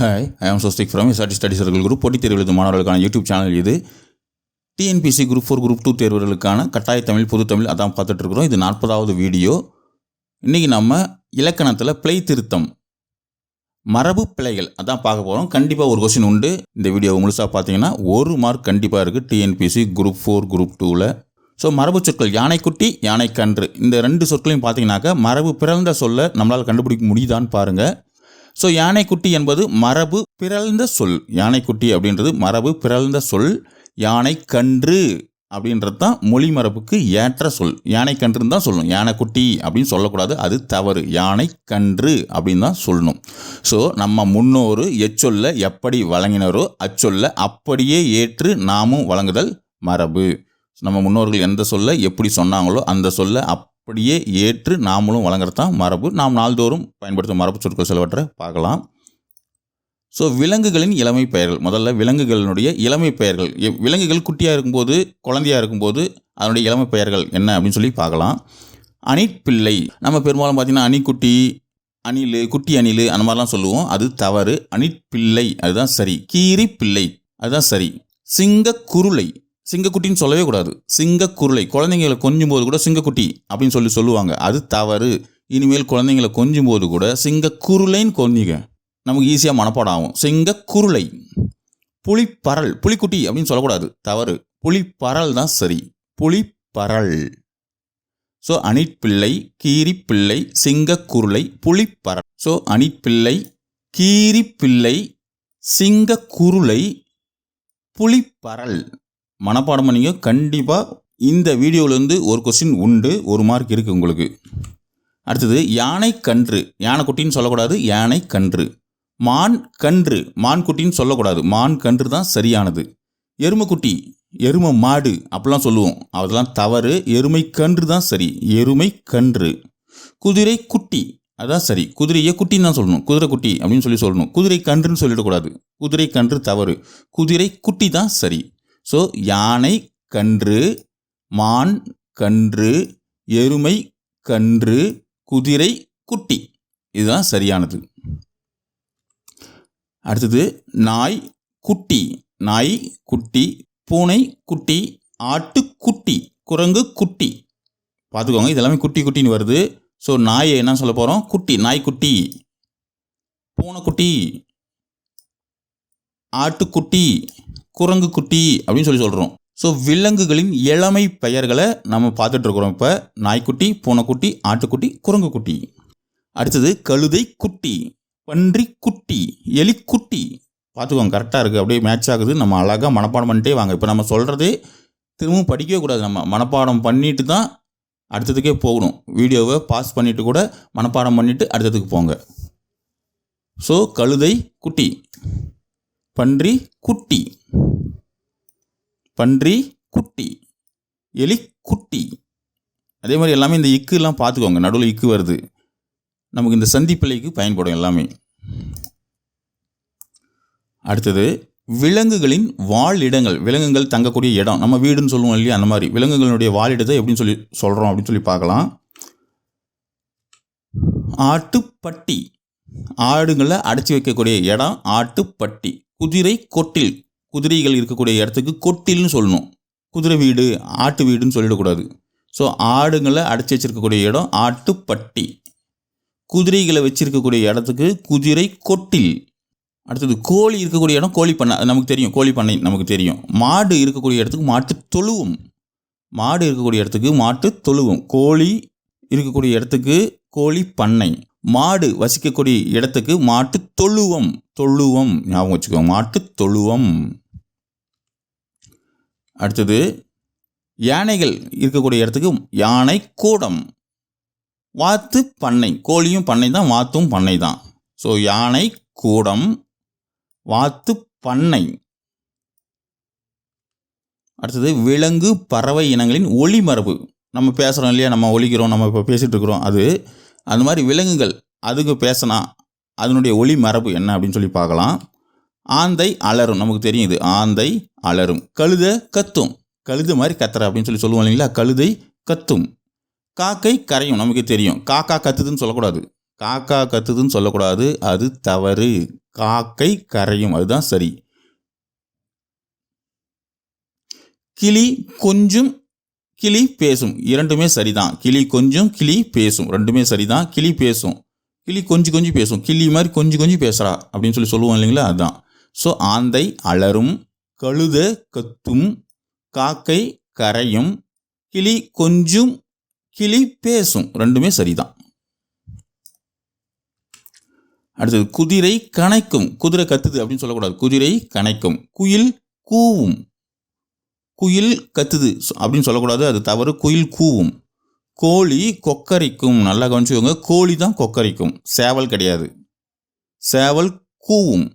Hi I am சோஸ்டிக் from SRT study circle group போட்டித் தேர்வு எழுதும் மாணவர்களுக்கான யூடியூப் சேனல் இது. TNPSC group four group two தேர்வுகளுக்கான கட்டாய தமிழ் பொது தமிழ் அதான் பார்த்துட்ருக்குறோம். இது நாற்பதாவது வீடியோ. இன்றைக்கி நம்ம இலக்கணத்தில் பிழை திருத்தம் மரபு பிழைகள் அதான் பார்க்க போகிறோம் கண்டிப்பாக ஒரு கொஸ்டின் உண்டு. இந்த வீடியோ முழுசாக பார்த்தீங்கன்னா ஒரு மார்க் கண்டிப்பாக இருக்குது டிஎன்பிசி குரூப் ஃபோர் குரூப் டூவில் ஸோ மரபு சொற்கள் யானைக்குட்டி யானைக்கன்று. இந்த ரெண்டு சொற்களையும் பார்த்தீங்கன்னாக்கா மரபு பிறந்த சொல்ல நம்மளால் கண்டுபிடிக்க முடியுதான்னு பாருங்கள் ஸோ யானைக்குட்டி என்பது மரபு பிறழ்ந்த சொல். யானைக்குட்டி அப்படின்றது மரபு பிறழ்ந்த சொல். யானைக்கன்று அப்படின்றது தான் மொழி மரபுக்கு ஏற்ற சொல். யானைக்கன்றுன்னு தான் சொல்லணும். யானைக்குட்டி அப்படின்னு சொல்லக்கூடாது. அது தவறு. யானைக்கன்று அப்படின்னு தான் சொல்லணும். ஸோ நம்ம முன்னோர் எச்சொல்ல எப்படி வழங்கினாரோ அச்சொல்ல அப்படியே ஏற்று நாமும் வழங்குதல் மரபு. நம்ம முன்னோர்கள் எந்த சொல்ல எப்படி சொன்னாங்களோ அந்த சொல்ல அப்படியே ஏற்று நாமளும் வழங்குறது தான் மரபு. நாம் நாள்தோறும் பயன்படுத்தும் மரபு சொற்கள் சிலவற்றை பார்க்கலாம். ஸோ விலங்குகளின் இளமை பெயர்கள். முதல்ல விலங்குகளினுடைய இளமை பெயர்கள். எ- விலங்குகள் குட்டியாக இருக்கும்போது குழந்தையாக இருக்கும்போது அதனுடைய இளமை பெயர்கள் என்ன அப்படின்னு சொல்லி பார்க்கலாம். அணிற்பிள்ளை. நம்ம பெரும்பாலும் பார்த்தீங்கன்னா அணிக்குட்டி அணில் குட்டி அணில் அந்த மாதிரிலாம் சொல்லுவோம். அது தவறு. அணிற்பிள்ளை. அதுதான் சரி. கீரி பிள்ளை அதுதான் சரி. சிங்க குருளை. சிங்கக்குட்டின்னு சொல்லவே கூடாது. சிங்கக்குருளை குழந்தைங்களை கொஞ்சும் போது கூட சிங்கக்குட்டி அப்படின்னு சொல்லி சொல்லுவாங்க. அது தவறு. இனிமேல் குழந்தைங்களை கொஞ்சும் போது கூட சிங்கக்குருளைன்னு கொஞ்சிங்க. நமக்கு ஈஸியாக மனப்பாடம் ஆகும் சிங்கக்குருளை. புளிப்பரல் புலிக்குட்டி அப்படின்னு சொல்லக்கூடாது. தவறு. புளிப்பரல் தான் சரி. புளிப்பரல் ஸோ அணிற்பிள்ளை கீரிப்பிள்ளை சிங்கக்குருளை புளிப்பரல் ஸோ அணிற்பிள்ளை கீரிப்பிள்ளை சிங்கக்குருளை புளிப்பரல் மனப்பாடம் பண்ணிங்க. கண்டிப்பாக இந்த வீடியோவிலேருந்து ஒரு கொஸ்டின் உண்டு. ஒரு மார்க் இருக்குது உங்களுக்கு. அடுத்தது யானை கன்று. யானைக்குட்டின்னு சொல்லக்கூடாது யானை கன்று. மான் கன்று. மான் குட்டின்னு சொல்லக்கூடாது. மான் கன்று தான் சரியானது. எருமைக்குட்டி எருமை மாடு அப்படிலாம் சொல்லுவோம். அதெல்லாம் தவறு. எருமை கன்று தான் சரி. எருமை கன்று. குதிரை குட்டி அதான் சரி. குதிரையை குட்டின்னு தான் சொல்லணும். குதிரை குட்டி அப்படின்னு சொல்லி சொல்லணும். குதிரை கன்றுன்னு சொல்லிடக்கூடாது. குதிரை கன்று தவறு. குதிரை குட்டி தான் சரி. ஸோ யானை கன்று மான் கன்று எருமை கன்று குதிரை குட்டி. இதுதான் சரியானது. அடுத்தது நாய் குட்டி. நாய் குட்டி பூனை குட்டி ஆட்டுக்குட்டி குரங்கு குட்டி. பார்த்துக்கோங்க இதெல்லாமே குட்டி குட்டின்னு வருது. ஸோ நாயை என்ன சொல்ல போகிறோம் குட்டி நாய்க்குட்டி பூனைக்குட்டி ஆட்டுக்குட்டி குரங்கு குட்டி அப்படின்னு சொல்லி சொல்கிறோம் ஸோ விலங்குகளின் இளமை பெயர்களை நம்ம பார்த்துட்ருக்குறோம் இப்போ. நாய்க்குட்டி பூனைக்குட்டி ஆட்டுக்குட்டி குரங்கு குட்டி அடுத்தது கழுதை குட்டி பன்றி குட்டி எலிக்குட்டி. பார்த்துக்கோங்க கரெக்டாக இருக்குது அப்படியே மேட்ச் ஆகுது. நம்ம அழகாக மனப்பாடம் பண்ணிட்டே வாங்க. இப்போ நம்ம சொல்கிறதே திரும்பவும் படிக்கவே கூடாது. நம்ம மனப்பாடம் பண்ணிட்டு தான் அடுத்ததுக்கே போகணும். வீடியோவை பாஸ் பண்ணிவிட்டு கூட மனப்பாடம் பண்ணிவிட்டு அடுத்ததுக்கு போங்க. ஸோ கழுதை குட்டி பன்றி குட்டி. பன்றி குட்டி எலி குட்டி அதே மாதிரி எல்லாமே இந்த இக்குலாம் பார்த்துக்கோங்க. நடுவில் இக்கு வருது. நமக்கு இந்த சந்திப்பிள்ளைக்கு பயன்படும் எல்லாமே. அடுத்தது விலங்குகளின் வாழிடங்கள். விலங்குகள் தங்கக்கூடிய இடம். நம்ம வீடுன்னு சொல்லுவோம் இல்லையா? அந்த மாதிரி. விலங்குகளுடைய வாழிடத்தை எப்படின்னு சொல்லி சொல்கிறோம் அப்படின்னு சொல்லி பார்க்கலாம். ஆட்டுப்பட்டி. ஆடுங்களை அடைச்சி வைக்கக்கூடிய இடம் ஆட்டுப்பட்டி. குதிரை கொட்டில். குதிரைகள் இருக்கக்கூடிய இடத்துக்கு கொட்டில்னு சொல்லணும். குதிரை வீடு ஆட்டு வீடுன்னு சொல்லிடக்கூடாது. ஸோ ஆடுங்களை அடைச்சி வச்சிருக்கக்கூடிய இடம் ஆட்டுப்பட்டி குதிரைகளை வச்சிருக்கக்கூடிய இடத்துக்கு குதிரை கொட்டில். அடுத்தது கோழி இருக்கக்கூடிய இடம் கோழி பண்ணை. நமக்கு தெரியும். கோழி பண்ணை நமக்கு தெரியும். மாடு இருக்கக்கூடிய இடத்துக்கு மாட்டு தொழுவும். மாடு இருக்கக்கூடிய இடத்துக்கு மாட்டு தொழுவும். கோழி இருக்கக்கூடிய இடத்துக்கு கோழி பண்ணை. மாடு வசிக்கக்கூடிய இடத்துக்கு மாட்டு தொழுவம். தொழுவம். ஞாபகம் வச்சுக்கோங்க. மாட்டு தொழுவம். அடுத்தது யானைகள் இருக்கக்கூடிய இடத்துக்கு யானை கூடம். வாத்து பண்ணை கோழியும் பண்ணை தான் வாத்தும் பண்ணை தான். ஸோ யானை கூடம் வாத்து பண்ணை. அடுத்தது விலங்கு பறவை இனங்களின் ஒளிமரபு. நம்ம பேசுகிறோம் இல்லையா? நம்ம ஒலிக்கிறோம் நம்ம இப்போ பேசிகிட்டு இருக்கிறோம். அது அந்த மாதிரி விலங்குகள் அதுக்கு பேசினா அதனுடைய ஒளி மரபு என்ன அப்படின்னு சொல்லி பார்க்கலாம். ஆந்தை அலரும். நமக்கு தெரியும் இது ஆந்தை அலரும். கழுத கத்தும். கழுது மாதிரி கத்துற அப்படின்னு சொல்லி சொல்லுவோம் இல்லைங்களா? கழுதை கத்தும். காக்கை கரையும். நமக்கு தெரியும். காக்கா கத்துதுன்னு சொல்லக்கூடாது. காக்கா கத்துதுன்னு சொல்லக்கூடாது. அது தவறு. காக்கை கரையும். அதுதான் சரி. கிளி கொஞ்சம் கிளி பேசும். இரண்டுமே சரிதான். கிளி கொஞ்சம் கிளி பேசும். ரெண்டுமே சரிதான். கிளி பேசும். கிளி கொஞ்சம் கொஞ்சம் பேசும். கிளி மாதிரி கொஞ்சம் கொஞ்சம் பேசுகிறா அப்படின்னு சொல்லி சொல்லுவோம் இல்லைங்களா? அதுதான் ஸோ ஆந்தை அலறும் கழுத கத்தும் காக்கை கரையும் கிளி கொஞ்சம் கிளி பேசும். ரெண்டுமே சரிதான். அடுத்தது குதிரை கணைக்கும். குதிரை கத்துது அப்படின்னு சொல்லக்கூடாது. குதிரை கணைக்கும். குயில் கூவும். குயில் கத்துது அப்படின்னு சொல்லக்கூடாது. அது தவறு. குயில் கூவும். கோழி கொக்கரிக்கும். நல்லா கவனிச்சுக்கோங்க. கோழி தான் கொக்கரிக்கும். சேவல் கிடையாது. சேவல் கூவும்.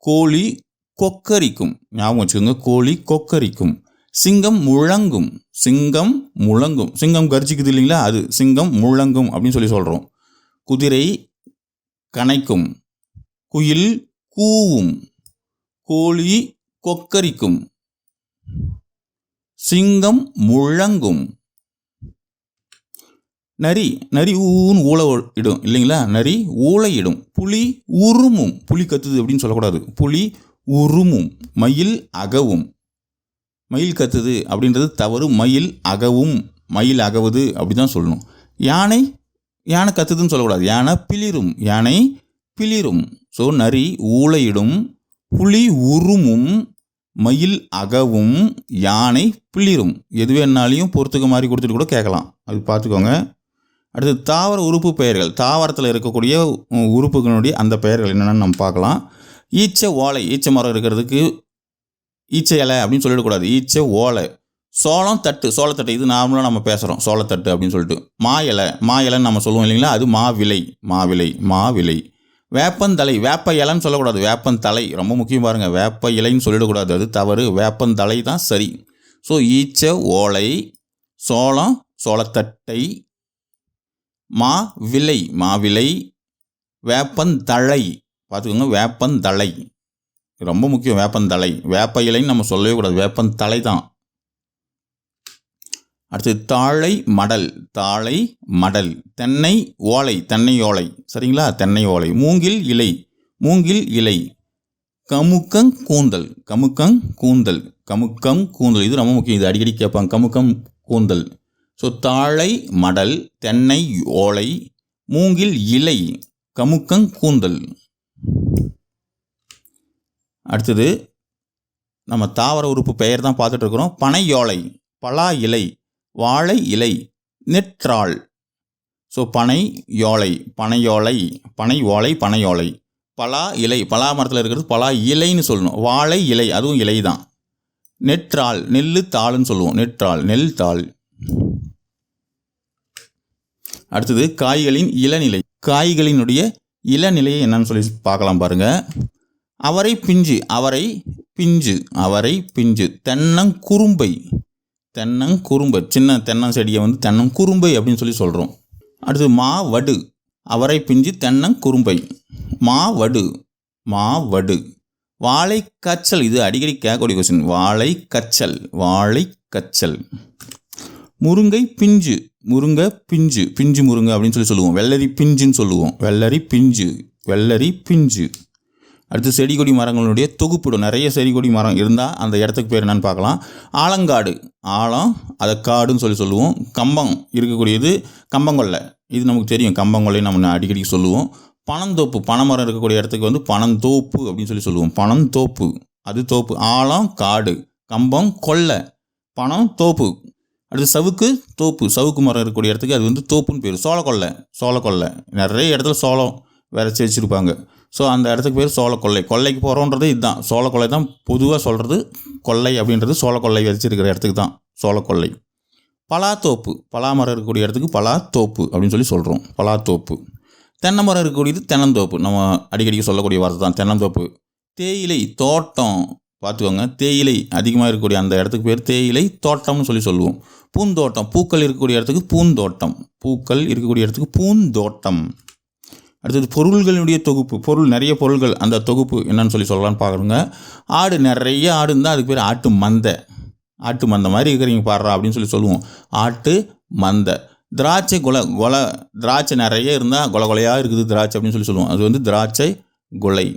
கோழி கொக்கரிக்கும். ஞாபகம் வச்சுக்கோங்க கோழி கொக்கரிக்கும். சிங்கம் முழங்கும். சிங்கம் முழங்கும். சிங்கம் கர்ஜிக்குது இல்லைங்களா? அது சிங்கம் முழங்கும் அப்படின்னு சொல்லி சொல்கிறோம் குதிரை கனைக்கும் குயில் கூவும். கோழி கொக்கரிக்கும். சிங்கம் முழங்கும். நரி நரி ஊன்னு ஊழ இடும் இல்லைங்களா? நரி ஊழையிடும் புலி உருமும் புலி கத்துது அப்படின்னு சொல்லக்கூடாது. புலி உருமும் மயில் அகவும். மயில் கத்துது அப்படின்றது தவறு. மயில் அகவும். மயில் அகவுது அப்படி தான் சொல்லணும். யானை யானை கத்துதுன்னு சொல்லக்கூடாது. யானை பிளிரும். யானை பிளிரும். ஸோ நரி ஊழையிடும் புலி உருமும் மயில் அகவும். யானை பிளிரும். எது வேணாலையும் பொறுத்துக்க மாதிரி கொடுத்துட்டு கூட கேட்கலாம். அது பார்த்துக்கோங்க. அடுத்து தாவர உறுப்பு பெயர்கள். தாவரத்தில் இருக்கக்கூடிய உறுப்புகளுடைய அந்த பெயர்கள் என்னென்னு நம்ம பார்க்கலாம். ஈச்சை ஓலை ஈச்சை மரம் இருக்கிறதுக்கு ஈச்சை இலை அப்படின்னு சொல்லிடக்கூடாது. ஈச்சை ஓலை. சோளம் தட்டு சோளத்தட்டு இது நார்மலாக நம்ம பேசுகிறோம் சோளத்தட்டு அப்படின்னு சொல்லிட்டு. மா இலை. மா இலைன்னு நம்ம சொல்லுவோம் இல்லைங்களா? அது மா விலை. மா விலை. மா விலை. வேப்பந்தலை. வேப்ப இலைன்னு சொல்லக்கூடாது. வேப்பந்தலை ரொம்ப முக்கியம் பாருங்கள் வேப்ப இலைன்னு சொல்லிடக்கூடாது. அது தவறு. வேப்பந்தலை தான் சரி. ஸோ ஈச்ச ஓலை சோளம் சோளத்தட்டை மா விலை மாவிலை வேப்பந்தழை. பார்த்துக்கோங்க வேப்பந்தழை. ரொம்ப முக்கியம் வேப்பந்தழை. வேப்ப இலைன்னு நம்ம சொல்லவே கூடாது. வேப்பந்தழை தான். அடுத்து தாழை மடல். தாழை மடல். தென்னை ஓலை தென்னை ஓலை. சரிங்களா? தென்னை ஓலை. மூங்கில் இலை மூங்கில் இலை. கமுக்கங் கூந்தல் கமுக்கங் கூந்தல். கமுக்கம் கூந்தல். இது ரொம்ப முக்கியம். இது அடிக்கடி கேட்பாங்க. கமுக்கம் கூந்தல். ஸோ தாழை மடல் தென்னை ஓலை மூங்கில் இலை கமுக்கங் கூந்தல். அடுத்தது நம்ம தாவர உறுப்பு பெயர் தான் பார்த்துட்ருக்குறோம் பனையோலை பனை பலா இலை வாழை இலை நெற்றாள். ஸோ பனை யோலை பனையோலை பனை ஓலை பனையோலை பலா இலை பலா மரத்தில் இருக்கிறது பலா இலைன்னு சொல்லணும். வாழை இலை அதுவும் இலை தான் நெற்றாள் நெல்லு தாள்னு சொல்லுவோம். நெற்றாள் நெல் தாள். அடுத்தது காய்களின் இளநிலை. காய்களினுடைய இளநிலையை என்னன்னு சொல்லி பார்க்கலாம் பாருங்க. அவரை பிஞ்சு அவரை பிஞ்சு அவரை பிஞ்சு. தென்னங்குறும்பை தென்னங்குறும்பை சின்ன தென்னம் செடியை வந்து தென்னங்குறும்பை அப்படின்னு சொல்லி சொல்கிறோம் அடுத்து மா வடு. அவரை பிஞ்சு தென்னங்குறும்பை மா வடு. மா வடு. வாழை கச்சல். இது அடிக்கடி கேட்கக்கூடிய கொஸ்டின் வாழை கச்சல். வாழை கச்சல். முருங்கை பிஞ்சு. முருங்கை பிஞ்சு. பிஞ்சு முருங்கை அப்படின்னு சொல்லி சொல்லுவோம். வெள்ளரி பிஞ்சுன்னு சொல்லுவோம். வெள்ளரி பிஞ்சு. வெள்ளரி பிஞ்சு. அடுத்து செடி கொடி மரங்களுடைய தொகுப்பிடும். நிறைய செடி கொடி மரம் இருந்தால் அந்த இடத்துக்கு பேர் என்னன்னு பார்க்கலாம். ஆலங்காடு. ஆலம் அதை காடுன்னு சொல்லி சொல்லுவோம். கம்பம் இருக்கக்கூடியது கம்பங்கொல்லை. இது நமக்கு தெரியும். கம்பங்கொல்லை நம்ம அடிக்கடி சொல்லுவோம். பனந்தோப்பு. பனைமரம் இருக்கக்கூடிய இடத்துக்கு வந்து பனந்தோப்பு அப்படின்னு சொல்லி சொல்லுவோம். பனந்தோப்பு. அது தோப்பு. ஆலம் காடு. கம்பம் கொல்லை. பணம் தோப்பு. அடுத்து சவுக்கு தோப்பு. சவுக்கு மரம் இருக்கக்கூடிய இடத்துக்கு அது வந்து தோப்புன்னு பேர். சோளக்கொல்லை. சோளக்கொல்லை. நிறைய இடத்துல சோளம் விரைச்சி வச்சுருப்பாங்க. ஸோ அந்த இடத்துக்கு பேர் சோளக்கொல்லை. கொல்லைக்கு போகிறோன்றது இதுதான். சோளக்கொல்லை தான் பொதுவாக சொல்கிறது கொல்லை அப்படின்றது சோளக்கொல்லை விதைச்சிருக்கிற இடத்துக்கு தான். சோளக்கொல்லை. பலாத்தோப்பு. பலா மரம் இருக்கக்கூடிய இடத்துக்கு பலாத்தோப்பு அப்படின்னு சொல்லி சொல்கிறோம் பலாத்தோப்பு. தென்னை மரம் இருக்கக்கூடியது தென்னந்தோப்பு. நம்ம அடிக்கடிக்கு சொல்லக்கூடிய வார்த்தை தான். தென்னந்தோப்பு. தேயிலை தோட்டம். பார்த்துக்கோங்க. தேயிலை அதிகமாக இருக்கக்கூடிய அந்த இடத்துக்கு பேர் தேயிலை தோட்டம்னு சொல்லி சொல்லுவோம். பூந்தோட்டம் பூக்கள் இருக்கக்கூடிய இடத்துக்கு பூந்தோட்டம். பூக்கள் இருக்கக்கூடிய இடத்துக்கு பூந்தோட்டம். அடுத்தது பொருள்களுடைய தொகுப்பு. பொருள் நிறைய பொருள்கள் அந்த தொகுப்பு என்னன்னு சொல்லி சொல்லலாம்னு பார்க்குறோங்க ஆடு நிறைய ஆடு இருந்தால் அதுக்கு பேர் ஆட்டு மந்தை. ஆட்டு மந்தை மாதிரி இருக்கிறீங்க பாடுறா அப்படின்னு சொல்லி சொல்லுவோம். ஆட்டு மந்தை. திராட்சை கொலை கொலை திராட்சை நிறைய இருந்தால் கொலை கொலையாக இருக்குது திராட்சை அப்படின்னு சொல்லி சொல்லுவோம். அது வந்து திராட்சை கொலை.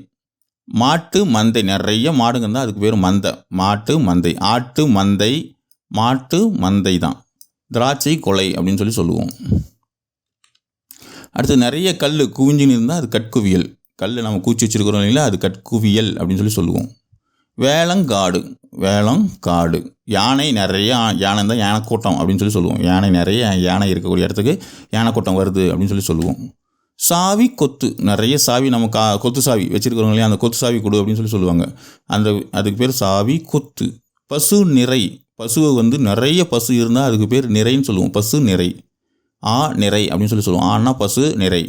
மாட்டு மந்தை. நிறைய மாடுங்க இருந்தால் அதுக்கு பேர் மந்தை. மாட்டு மந்தை. ஆட்டு மந்தை மாட்டு மந்தை தான். திராட்சை கொலை அப்படின்னு சொல்லி சொல்லுவோம். அடுத்து நிறைய கல் குவிஞ்சின்னு இருந்தால் அது கட்குவியல் கல் நம்ம கூச்சி வச்சுருக்கிறோம் இல்லைங்களா அது கற்குவியல் அப்படின்னு சொல்லி சொல்லுவோம். வேளங்காடு. வேளங்காடு. யானை நிறைய யானை தான் யானை கூட்டம் அப்படின்னு சொல்லி சொல்லுவோம். யானை நிறைய யானை இருக்கக்கூடிய இடத்துக்கு யானை கூட்டம் வருது அப்படின்னு சொல்லி சொல்லுவோம். சாவி கொத்து. நிறைய சாவி நம்ம கா கொத்து சாவி வச்சுருக்கிறவங்க இல்லையா? அந்த கொத்து சாவி கொடு அப்படின்னு சொல்லி சொல்லுவாங்க. அந்த அதுக்கு பேர் சாவி கொத்து. பசு நிறை. பசுவை வந்து நிறைய பசு இருந்தால் அதுக்கு பேர் நிறைன்னு சொல்லுவோம். பசு நிறை. ஆ நிறை அப்படின்னு சொல்லி சொல்லுவோம். ஆனா பசு நிறை.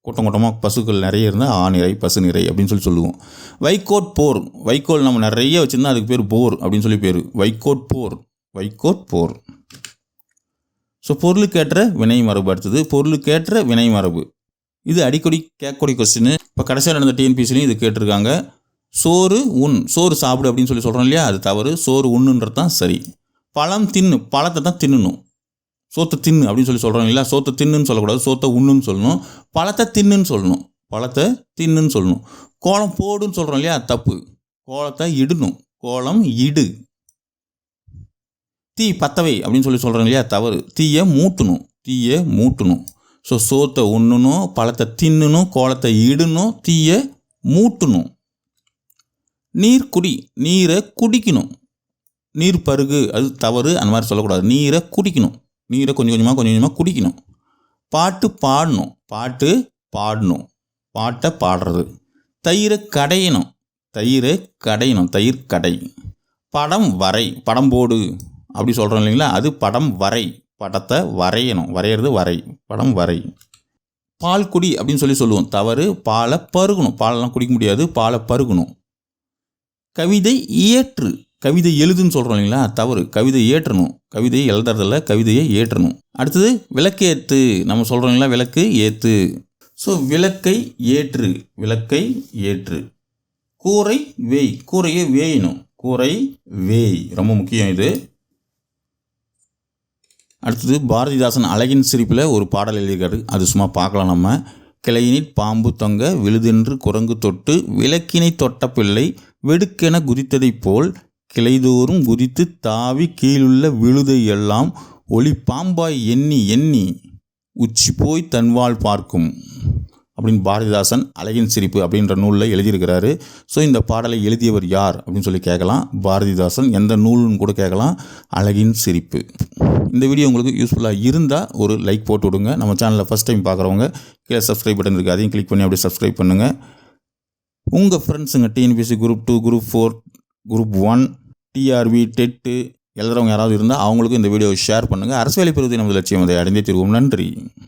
கூட்டம் கூட்டமாக பசுக்கள் நிறைய இருந்தால் ஆ நிறை பசு நிறை அப்படின்னு சொல்லி சொல்லுவோம். வைக்கோட் போர். வைக்கோல் நம்ம நிறைய வச்சுருந்தா அதுக்கு பேர் போர் அப்படின்னு சொல்லி பேர். வைக்கோட் போர். வைக்கோட் போர். ஸோ பொருளுக்கேற்ற வினை மரபு அடுத்தது. பொருளுக்கேற்ற வினை மரபு. இது அடிக்கடி கேட்கக்கூடிய கொஸ்டின் இப்போ கடைசியாக நடந்த டிஎன்பிசிலையும் இது கேட்டிருக்காங்க. சோறு உண் சோறு சாப்பிடு அப்படின்னு சொல்லி சொல்கிறோம் இல்லையா? அது தவறு. சோறு உண்ணுன்றது தான் சரி. பழம் தின்னு பழத்தை தான் தின்னணும். சோத்தை தின்னு அப்படின்னு சொல்லி சொல்கிறோம் இல்லையா? சோத்தை தின்னுன்னு சொல்லக்கூடாது. சோத்தை உண்ணுன்னு சொல்லணும். பழத்தை தின்னுன்னு சொல்லணும். பழத்தை தின்னுன்னு சொல்லணும். கோலம் போடுன்னு சொல்கிறோம் இல்லையா? அது தப்பு. கோலத்தை இடணும். கோலம் இடு. தீ பத்தவை அப்படின்னு சொல்லி சொல்கிறோம் இல்லையா? தவறு. தீயை மூட்டணும். தீயை மூட்டணும். ஸோ சோத்தை உண்ணணும் பழத்தை தின்னணும் கோலத்தை இடணும் தீயை மூட்டணும் நீர் குடி நீரை குடிக்கணும். நீர் பருகு அது தவறு அந்த மாதிரி சொல்லக்கூடாது. நீரை குடிக்கணும். நீரை கொஞ்சம் கொஞ்சமாக கொஞ்சம் கொஞ்சமாக குடிக்கணும். பாட்டு பாடணும். பாட்டு பாடணும். பாட்டை பாடுறது. தயிரை கடையணும். தயிரை கடையணும். தயிர் கடை. படம் வரை. படம் போடு. அப்படி சொல்கிறோம் இல்லைங்களா? அது படம் வரை. படத்தை வரையணும். வரைகிறது வரை. படம் வரை. பால் குடி அப்படின்னு சொல்லி சொல்லுவோம். தவறு பாலை பருகணும். பாலெல்லாம் குடிக்க முடியாது பாலை பருகணும். கவிதை இயற்று. கவிதை எழுதுன்னு சொல்கிறோம் இல்லைங்களா? தவறு. கவிதை ஏற்றணும் கவிதையை எழுதுறதில்ல கவிதையை ஏற்றணும் அடுத்தது விளக்கேற்று நம்ம சொல்கிறோம் இல்லைங்களா? விளக்கு ஏற்று ஸோ விளக்கை ஏற்று. விளக்கை ஏற்று. கூரை வேய். கூரையை வேயணும். கூரை வேய். ரொம்ப முக்கியம் இது. அடுத்தது பாரதிதாசன் அழகின் சிரிப்பில் ஒரு பாடல் எழுதியிருக்காரு. அது சும்மா பார்க்கலாம் நம்ம. கிளையினிற் பாம்பு தொங்க விழுதென்று குரங்கு தொட்டு விளக்கினை தொட்ட பிள்ளை வெடுக்கென குதித்ததைப் போல் கிளைதோறும் குதித்து தாவி கீழுள்ள விழுதை எல்லாம் ஒளி பாம்பாய் எண்ணி எண்ணி உச்சி போய் தன்வாள் பார்க்கும். அப்படின்னு பாரதிதாசன் அழகின் சிரிப்பு அப்படின்ற நூலில் எழுதியிருக்கிறாரு. ஸோ இந்த பாடலை எழுதியவர் யார் அப்படின்னு சொல்லி கேட்கலாம். பாரதிதாசன் எந்த நூல்னு கூட கேட்கலாம். அழகின் சிரிப்பு. இந்த வீடியோ உங்களுக்கு யூஸ்ஃபுல்லாக இருந்தால் ஒரு லைக் போட்டு விடுங்க. நம்ம சேனலில் ஃபஸ்ட் டைம் பார்க்குறவங்க கீழே சப்ஸ்கிரைப் பட்டன் இருக்குது அதையும் கிளிக் பண்ணி அப்படியே சப்ஸ்கிரைப் பண்ணுங்கள் உங்கள் ஃப்ரெண்ட்ஸுங்க TNPSC group two group four group one TRB TET எழுதுறவங்க யாராவது இருந்தால் அவங்களுக்கும் இந்த வீடியோவை ஷேர் பண்ணுங்கள் அரசு வேலை பெறுவதை நமது லட்சியம் அதை அடைந்தே திருவோம். நன்றி.